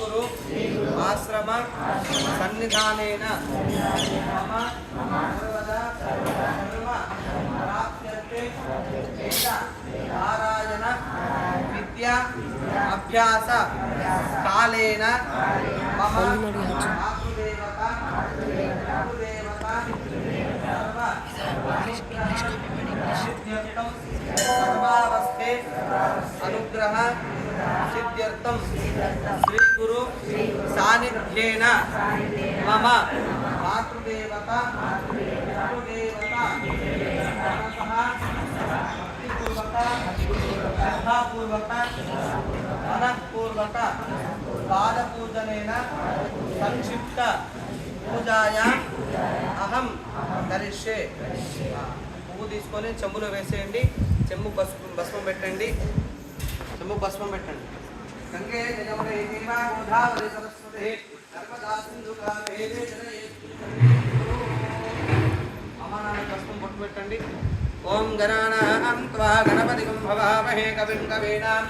గురు ఆశ్రమ సన్నిధానేన. మమ సర్వదా సర్వ ప్రాప్యతే నారాయణ విద్య అభ్యాస కాలేన. మమ మాతృదేవత ప్రభుదేవత సర్వ సిద్ధ్యర్థం సర్వావస్థే సద్గురు సాన్నిధ్యేన మమ. మాతృదేవత పితృదేవత మనసః శ్రద్ధాపూర్వక మనఃపూర్వక పాదపూజనేన సంక్షిప్త పూజాయా అహం కరిష్యే పువ్వు తీసుకొని చెంబులో వేసేయండి. చెంబు భస్మం భస్మం పెట్టండి. చెంబు భస్మం పెట్టండి. గంగే జయమునే సరస్వతి నర్మదా సింధు కావేరీ అమానాన్ని పెట్టండి ఓం గణానాం త్వా గణపతికం భవామహే కవిం కవీనాం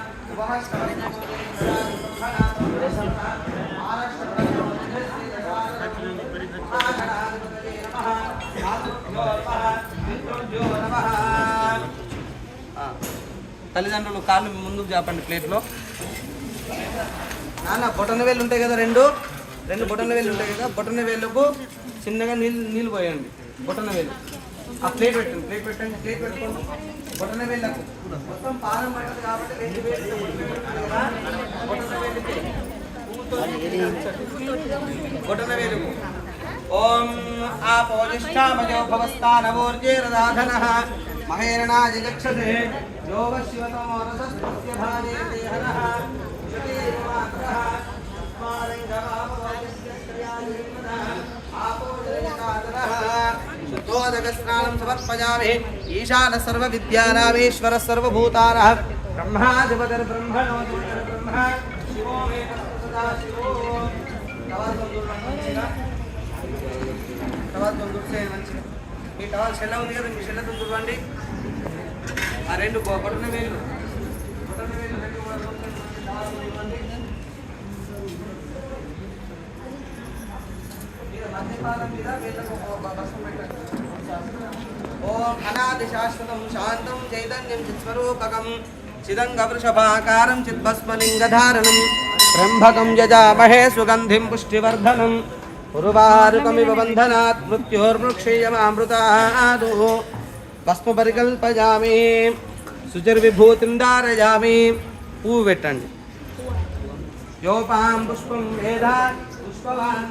తల్లిదండ్రులు కాళ్ళు ముందుకు చాపండి ప్లేట్లో. నాన్న బొటన వేలు ఉంటాయి కదా రెండు? రెండు బొటన వేలు ఉంటాయి కదా బొటన వేలుకు చిన్నగా నీళ్ళు నీళ్ళు పోయండి. బొటన వేలు ఆ ప్లేట్ పెట్టండి ప్లేట్ పెట్టండి ప్లేట్ పెట్టుకోండి. బొటన వేళ్ళకు. మొత్తం పాదం పట్టదు కాబట్టి రెండు వేలు బొటన వేలుకి బొటన వేలుకు ఓం ఆపోజిష్టామజో భవస్థానవోర్జేరదాధనః మహేరణాయ జక్షతే యోగ శివతమో రసస్య భాజే దేహనః. శుద్ధోదకస్నానం సమర్పయామి ఈశాన సర్వ విద్యానామేశ్వర సర్వభూతానః బ్రహ్మాధిపతిర్బ్రహ్మణో బ్రహ్మ శివో మే సదా మంచిగా మీ ఉంది కదా మీ ఆ రెండు బొ- వేలు బొటన వేలు రెండు కూడా మీద మధ్యపాదం మీద వేళ్ళకు ఒక పెట్టండి. ఓం అనాది శాశ్వతం శాంతం చైతన్యం చిత్స్వరూపకం చిదంగ వృషభాకారం చిద్భస్మలింగధారణం త్రంభకం యజామహే సుగంధిం పుష్టివర్ధనం ఉర్వారుకమివ బంధనాత్ మృత్యోర్మృక్షేయమామృతాదు భస్మపరికల్పయామి శుచిర్విభూతిం ధారయామి పువ్వు పెట్టండి. యోపాం పుష్పం వేద పుష్పవాన్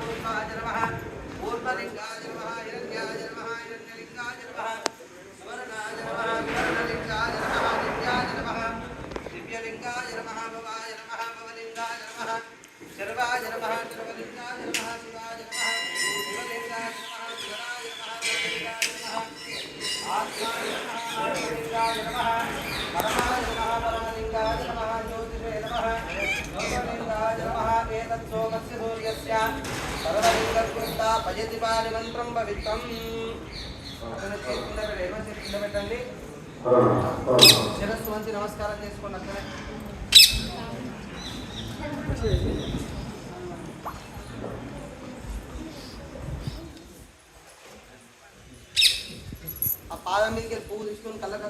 భజతి పాలి మంత్రం పవిత్రం కింద పెట్టండి శిరస్సు వంచి నమస్కారం. చేసుకోండి అక్కడే ఆ పాదం మీదకి వెళ్ళి పువ్వు తీసుకొని కళ్ళకి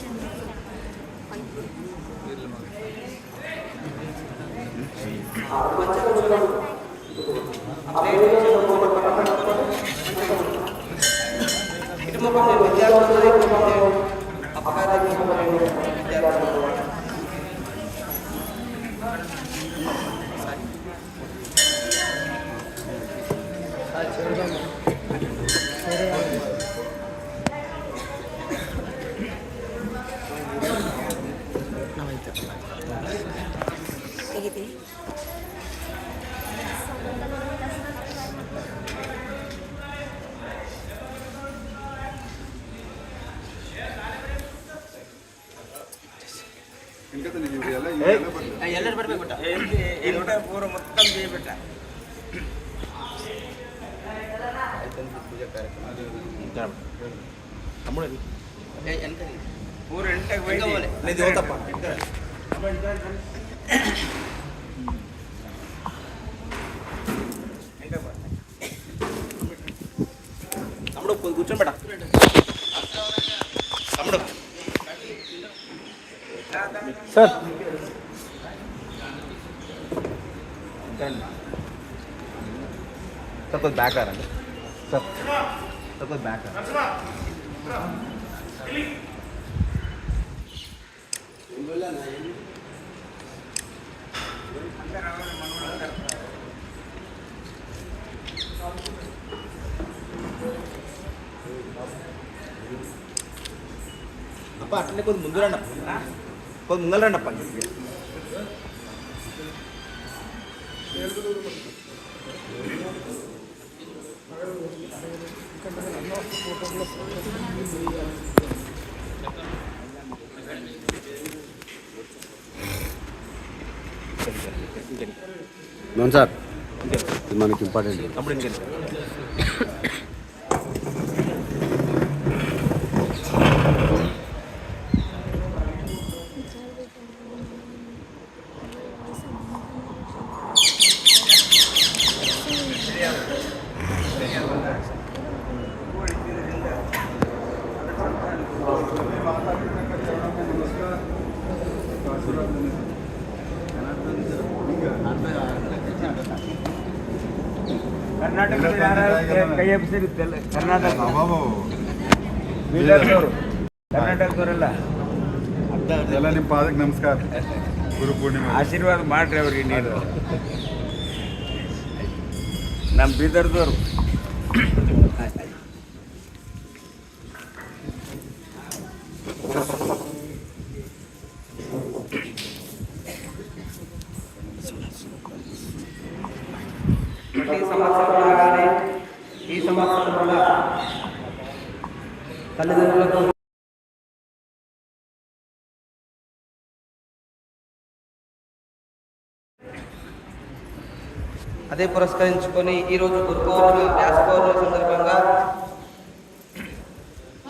Itu mau pakai bicara, mau pakai apa kali mau pakai bicara. ಲೆಕ್ಕದಲ್ಲಿ ಇವ್ರು ಎಲ್ಲ ಇವರೆಲ್ಲ ಬರ್ತಾರೆ ಎಲ್ಲರೂ ಬರಬೇಕು ಊಟ ಈ ಊಟ ಪೂರ ಮೊತ್ತ ಬಿಟ್ಟ ಪೂಜಾ ಕಾರ್ಯಕ್ರಮ ಪೂರ ಎಂಟಾಗಿ ಹೋಗ್ತಪ್ಪ సార్ సార్ కొద్ది బ్యాక్ రండి సార్ సార్ కొద్ది బ్యాక్ అప్ప అట్లనే కొద్ది ముందు రండి అప్ప కొద్ది ముందర రండి అప్ప అవును సార్ ఇది మనకి ఇంపార్టెంట్ ಯಾರು ಕೈ ಕರ್ನಾಟಕ. ಬೀದರ್ದವರು ಕರ್ನಾಟಕದವರೆಲ್ಲ. ಎಲ್ಲ ನಿಮ್ಮ ಪಾದಕ್ಕೆ ನಮಸ್ಕಾರ. ಗುರು ಪೂರ್ಣಿಮೆ. ಆಶೀರ್ವಾದ ಮಾಡ್ರಿ ಅವ್ರಿಗೆ ನೀರು. ನಮ್ಮ ಬೀದರ್ದವ್ರು. అదే పురస్కరించుకొని ఈరోజు గురు పౌర్ణమి వ్యాస పౌర్ణమి సందర్భంగా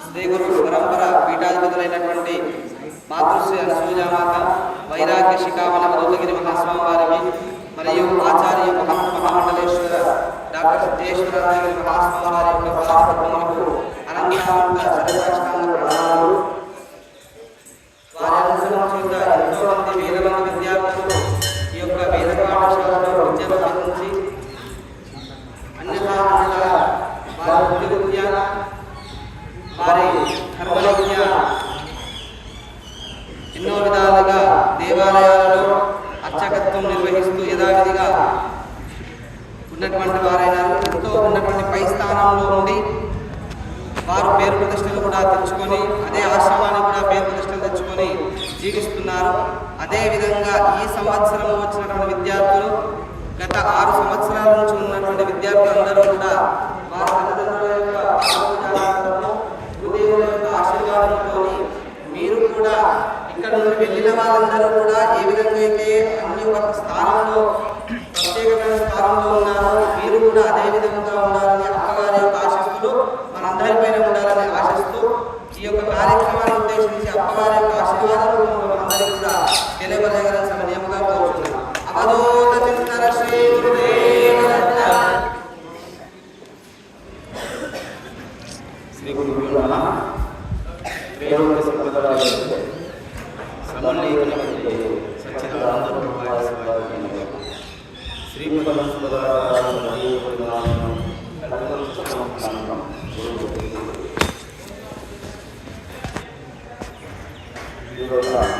శ్రీ గురు పరంపర పీఠాధిపతులైనటువంటి మాతృశ్రీ అనసూయామాత వైరాగ్య శిఖావన మధులగిరి మహాస్వామి వారిని మరియు ఆచార్య మహామండలేశ్వర డాక్టర్ సిద్ధేశ్వర మహాస్వామి వారి యొక్క పాదపద్మములకు అనంతానంద సర్వసాష్టాంగ అదేవిధంగా ఈ సంవత్సరం వచ్చినటువంటి విద్యార్థులు గత ఆరు సంవత్సరాల నుంచి ఉన్నటువంటి విద్యార్థులందరూ కూడా వారి తల్లిదండ్రుల యొక్క ఆరోగ్యాలను, యొక్క ఆశీర్వాదంతో మీరు కూడా ఇక్కడ నుండి వెళ్ళిన వాళ్ళందరూ కూడా ఏ విధంగా అయితే అన్ని ఒక స్థానంలో ప్రత్యేకమైన స్థానంలో ఉన్నారో మీరు కూడా అదే విధంగా ఉండాలని అమ్మగారి యొక్క ఆశిస్తులు మనందరిపైన ఉండాలని ఆశిస్తూ ఈ యొక్క కార్యక్రమాన్ని ఉద్దేశించి అమ్మగారి యొక్క ఆశీర్వాదాలు కూడా తెలియవలగలని సమన్వయంగా కోరుతున్నాం అవధూత చింతన శ్రీ గురుదేవదత్త శ్రీ గురువుల ప్రేమ సంప్రదాయాలు సమన్వయమైనటువంటి సచ్చిదానంద రూపాయ శివాయ శ్రీమద అందుకే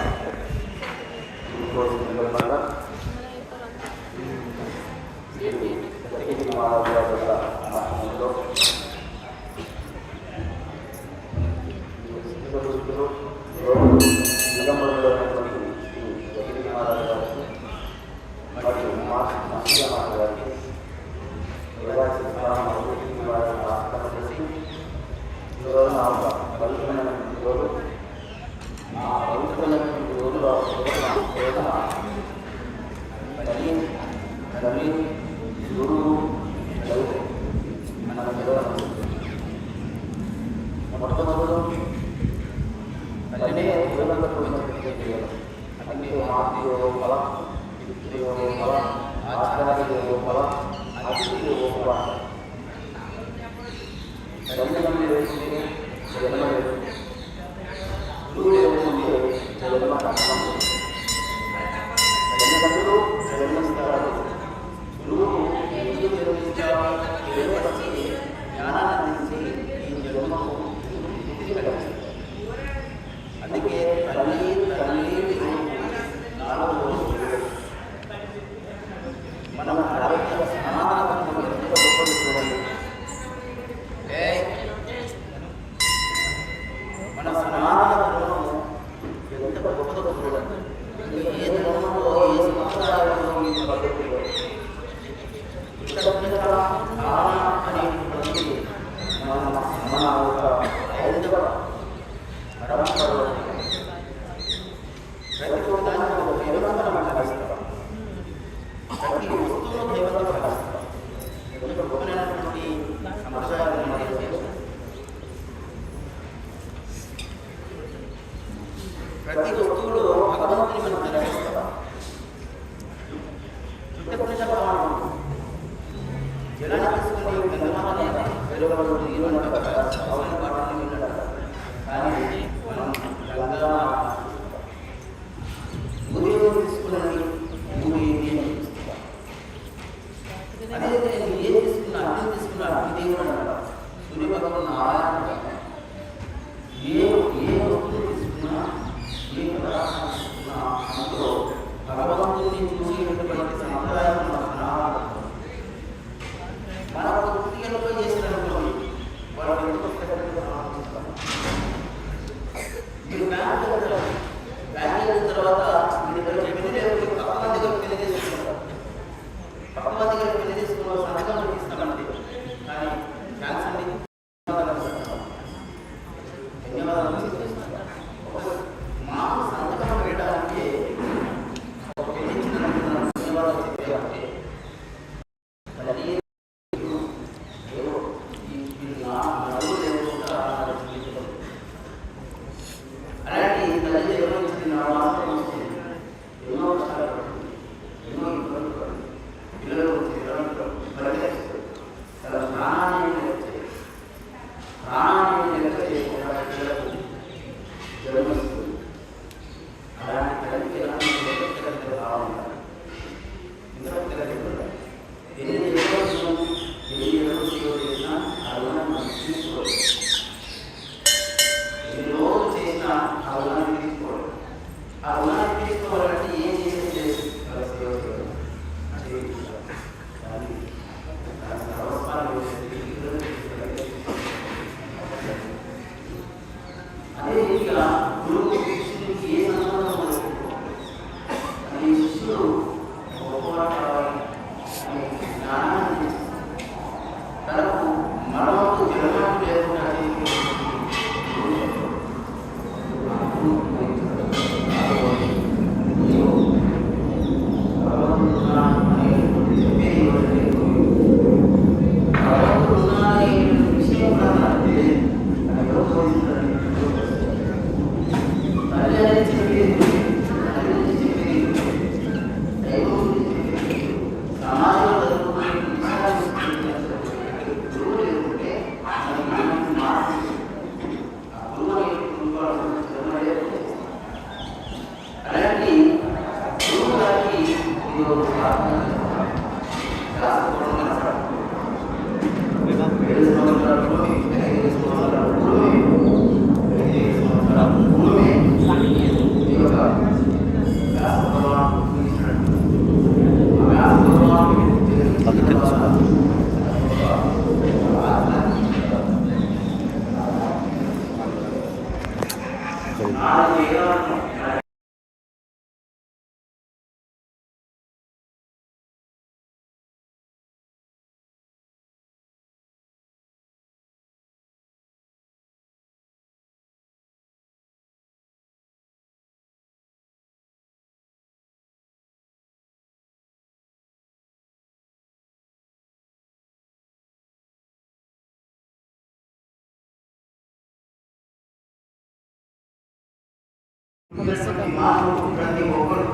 practicas tú వాళ్ళు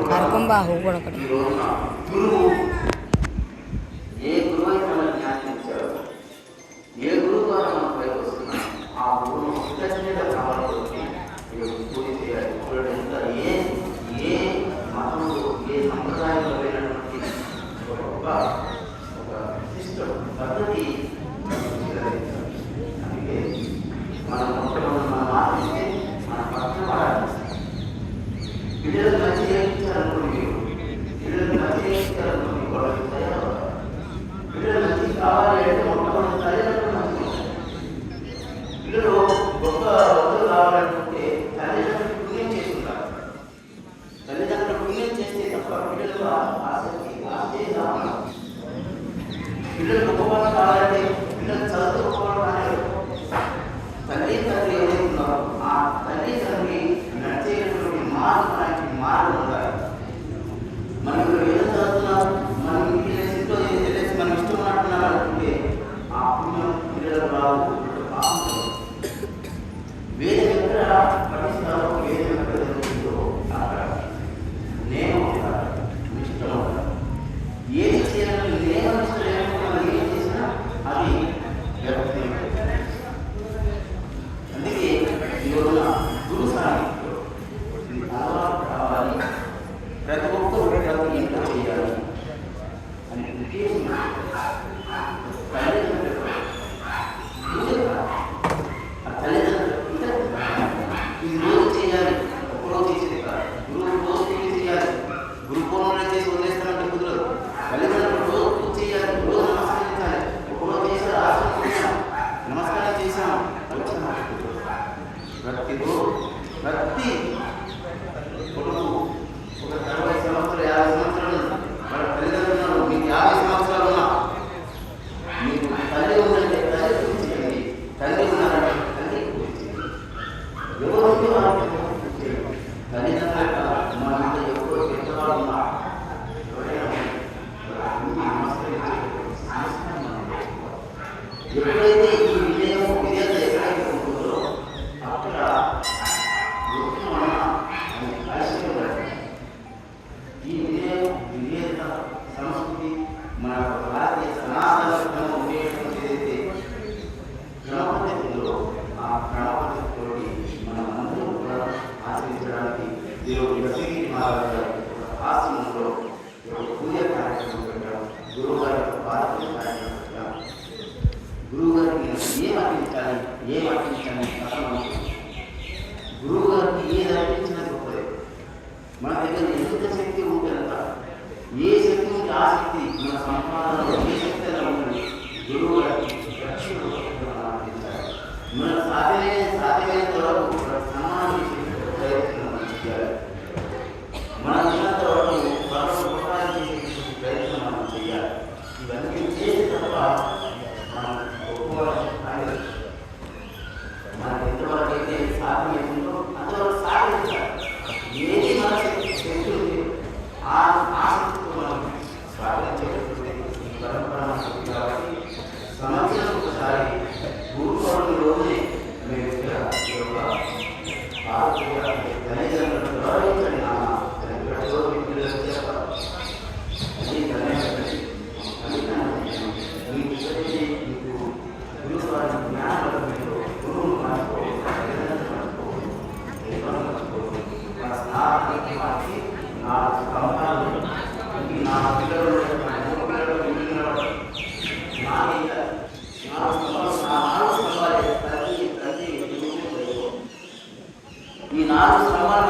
కరకం బాహు కూడా ఒకటి আর ఈ నాలుగు